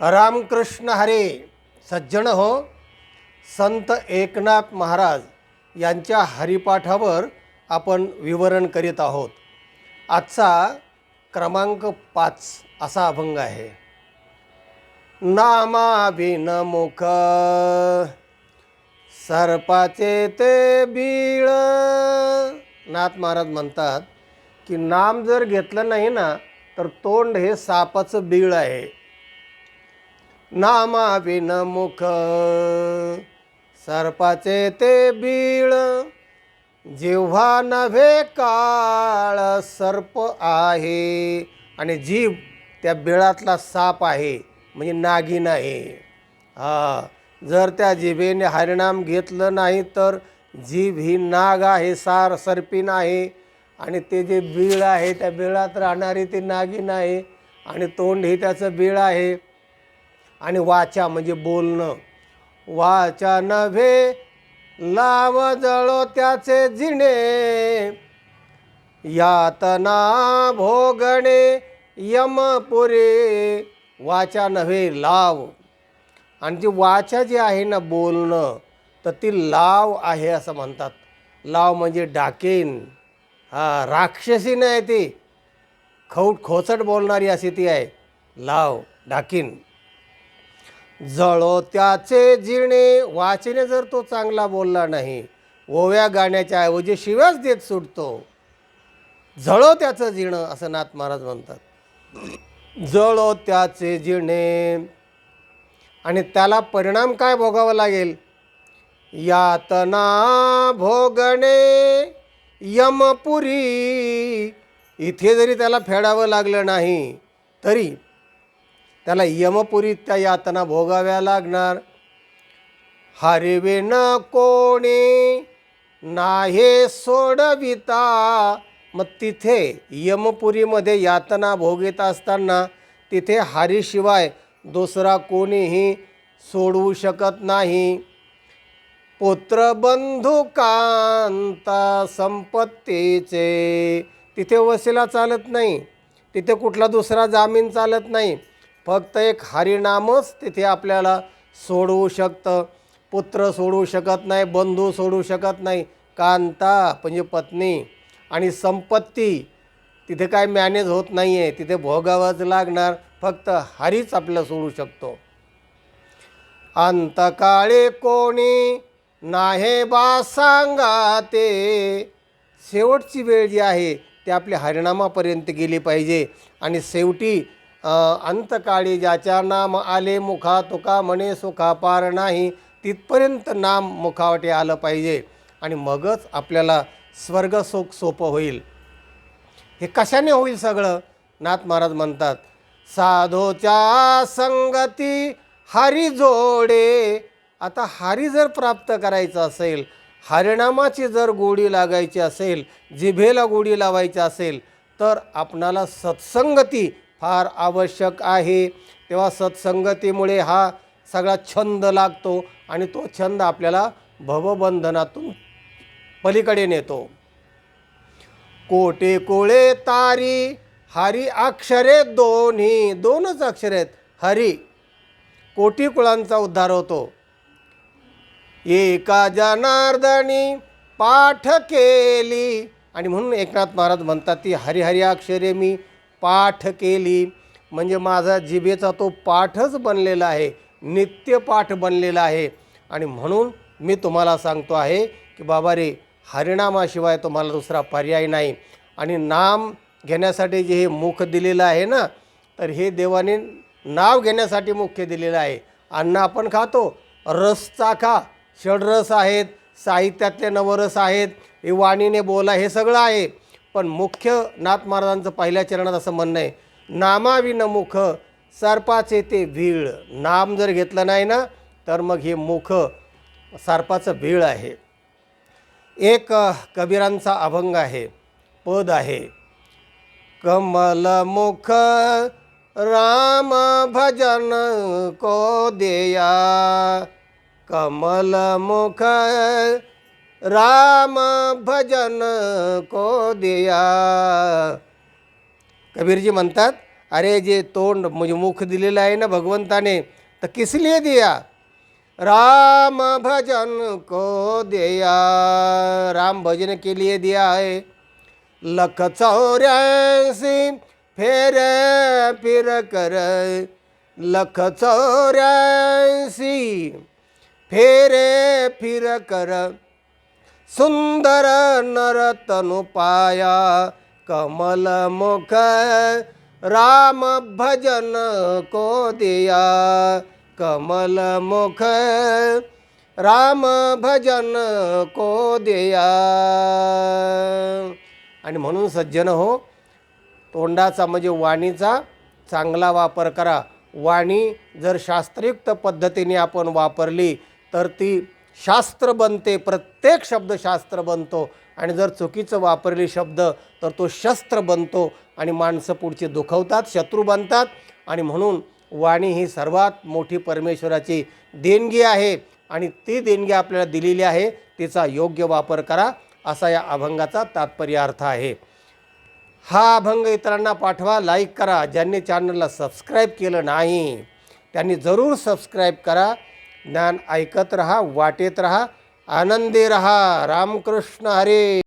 रामकृष्ण हरे सज्जन हो. संत एकनाथ महाराज यांच्या हरिपाठावर आपण विवरण करीत आहोत. आजचा क्रमांक पाच असा अभंग आहे. नामाविन मुख सर्पाचे ते बीळ. नाथ महाराज म्हणतात की नाम जर घेतलं नाही ना तर तोंड हे सापाचं बीळ आहे. नामाविन मुख. सर्पाचे ते बीळ. जेव्हा नव्हे काळ सर्प आहे. आणि जीभ त्या बिळातला साप आहे म्हणजे नागिन आहे. हा जर त्या जिभेने हरिणाम घेतलं नाही तर जीभ ही नाग आहे सार सर्पिन आहे. आणि ते जे बीळ आहे त्या बिळात राहणारी ती नागिन आहे. आणि तोंड हे त्याचं बीळ आहे. आणि वाचा म्हणजे बोलणं. वाचा नव्हे लाव जळो त्याचे जिणे. यातना भोगणे यमपुरे. वाचा नव्हे लाव. आणि जी वाचा जी आहे ना बोलणं तर ती लाव आहे असं म्हणतात. लाव म्हणजे डाकेन. हा राक्षसी नाही ती. खौट खोचट बोलणारी अशी ती आहे. लाव डाकीन. जळो त्याचे जिणे वाचने जर तो चांगला बोलला नाही ओव्या गाण्याच्या ऐवजी शिव्याच देत सुटतो. जळो त्याचं जिणं असं नाथ महाराज म्हणतात. जळो त्याचे जिणे आणि त्याला परिणाम काय भोगावा लागेल? यातना भोगणे. यमपुरी. इथे जरी त्याला फेडावं लागलं नाही तरी त्याला यमपुरीत त्या यातना भोगाव्या लागणार. हरवे न कोणी नाहे सोडविता. मग तिथे यमपुरीमध्ये यातना भोगीत असताना तिथे हरीशिवाय दुसरा कोणीही सोडवू शकत नाही. पुत्र बंधू कांता संपत्तीचे. तिथे वसिला चालत नाही. तिथे कुठला दुसरा जामीन चालत नाही. फक्त एक हरिनामच तिथे आपल्याला सोडवू शकतं. पुत्र सोडवू शकत नाही बंधू सोडवू शकत नाही. कांता म्हणजे पत्नी आणि संपत्ती तिथे काय मॅनेज होत नाही आहे तिथे भोगावंच लागणार. फक्त हरीच आपल्याला सोडू शकतो. अंतकाळे कोणी नाहे बा सांगा ते शेवटची वेळ जी आहे ती आपल्या हरिनामापर्यंत गेली पाहिजे. आणि शेवटी अंतकाळी ज्याच्या नाम आले मुखा तुका म्हणे सुखा पार नाही तिथपर्यंत नाम मुखावटे आलं पाहिजे. आणि मगच आपल्याला स्वर्गसुख सोपं होईल. हे कशाने होईल सगळं? नाथ महाराज म्हणतात साधोच्या संगती हरी जोडे. आता हरी जर प्राप्त करायचं असेल हरिणामाची जर गोडी लागायची असेल जिभेला गोडी लावायची असेल तर आपणाला सत्संगती फार आवश्यक आहे. तेव्हा सत्संगतीमुळे हा सगळा छंद लागतो आणि तो छंद आपल्याला भवबंधनातून पलीकडे नेतो. कोटे कोळे तारी हरी अक्षरे दोन्ही दोनच अक्षरे आहेत. हरी कोटी कुळांचा उद्धार होतो. एका जनार्दनी पाठ केली. आणि म्हणून एकनाथ महाराज म्हणतात ती हरिहरी अक्षरे मी पाठ केली. म्हणजे माझा जिभेचा तो पाठच बनलेला आहे. नित्य पाठ बनलेला आहे. आणि म्हणून मी तुम्हाला सांगतो आहे की बाबा रे हरिनामाशिवाय तुम्हाला दुसरा पर्याय नाही. आणि नाम घेण्यासाठी जे हे मुख दिलेलं आहे ना तर हे देवाने नाव घेण्यासाठी मुख्य दिलेलं आहे. अन्न आपण खातो रस चाखा षडरस आहेत साहित्यातले नवरस आहेत हे वाणीने बोला हे सगळं आहे. पण मुख्य नाथ महाराजांचं पहिल्या चरणात असं म्हणणं आहे नामाविन मुख सर्पाचे ते भीळ नाम जर घेतलं नाही ना तर मग हे मुख सर्पाचं भीळ आहे. एक कबीरांचा अभंग आहे पद आहे. कमल मुख राम भजन को देया. कमल मुख राम भजन को दिया। कबीरजी म्हणतात अरे जे तोंड म्हणजे मुख दिलेलं आहे ना भगवंताने तर किस लिए दिया? राम भजन को दिया. राम भजन के लिए दिया है। लख चौऱ्याऐंशी फेर फिर कर। लख चौऱ्याऐंशी फेरे फिर कर। सुंदर नरतनु पाया कमल मुख राम भजन को दिया कमल मुख राम भजन को दिया आणि म्हणून सज्जन हो तोंडाचा म्हणजे वाणीचा चांगला वापर करा. वाणी जर शास्त्रयुक्त पद्धतीने आपण वापरली तर ती शास्त्र बनते प्रत्येक शब्द शास्त्र बनतो. आणि जर चुकीचं वापरले शब्द तर तो शस्त्र बनतो आणि माणसं पुढची दुखवतात शत्रू बनतात. आणि म्हणून वाणी ही सर्वात मोठी परमेश्वराची देणगी आहे. आणि ती देणगी आपल्याला दिलेली आहे तिचा योग्य वापर करा असा या अभंगाचा तात्पर्य अर्थ आहे. हा अभंग इतरांना पाठवा लाईक करा. ज्यांनी चॅनलला सबस्क्राईब केलं नाही त्यांनी जरूर सबस्क्राईब करा. ज्ञान ऐकत रहा वाटेत रहा आनंदी रहा. रामकृष्ण हरे.